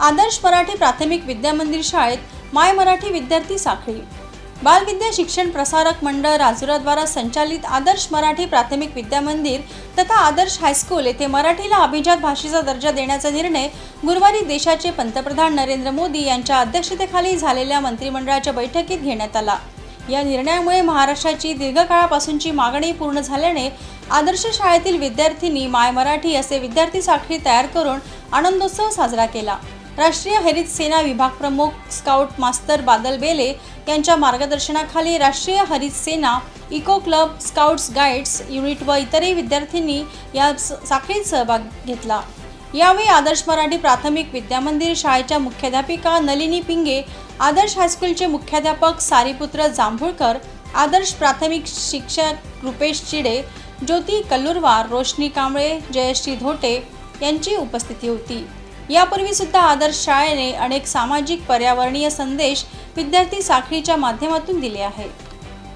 आदर्श मराठी प्राथमिक विद्यामंदिर शाळेत माय मराठी विद्यार्थी साखळी. बालविद्या शिक्षण प्रसारक मंडळ राजुराद्वारा संचालित आदर्श मराठी प्राथमिक विद्यामंदिर तथा आदर्श हायस्कूल येथे मराठीला अभिजात भाषेचा दर्जा देण्याचा निर्णय गुरुवारी देशाचे पंतप्रधान नरेंद्र मोदी यांच्या अध्यक्षतेखाली झालेल्या मंत्रिमंडळाच्या बैठकीत घेण्यात आला. या निर्णयामुळे महाराष्ट्राची दीर्घकाळापासूनची मागणी पूर्ण झाल्याने आदर्श शाळेतील विद्यार्थ्यांनी माय मराठी असे विद्यार्थी साखळी तयार करून आनंदोत्सव साजरा केला. राष्ट्रीय हरित सेना विभाग प्रमुख स्काउट मास्तर बादल बेले यांच्या मार्गदर्शनाखाली राष्ट्रीय हरित सेना eco club scouts guides unit व इतरही विद्यार्थ्यांनी या स- साखळीत सहभाग घेतला. यावेळी आदर्श मराठी प्राथमिक विद्यामंदिर शाळेच्या मुख्याध्यापिका नलिनी पिंगे आदर्श हायस्कूलचे मुख्याध्यापक सारीपुत्र जांभूळकर आदर्श प्राथमिक शिक्षक रुपेश चिडे ज्योती कल्लुरवार रोशनी कांबळे जयश्री धोटे यांची उपस्थिती होती. यापूर्वी सुद्धा आदर्श शाळेने अनेक सामाजिक पर्यावरणीय संदेश विद्यार्थी साखळीच्या माध्यमातून दिले आहेत.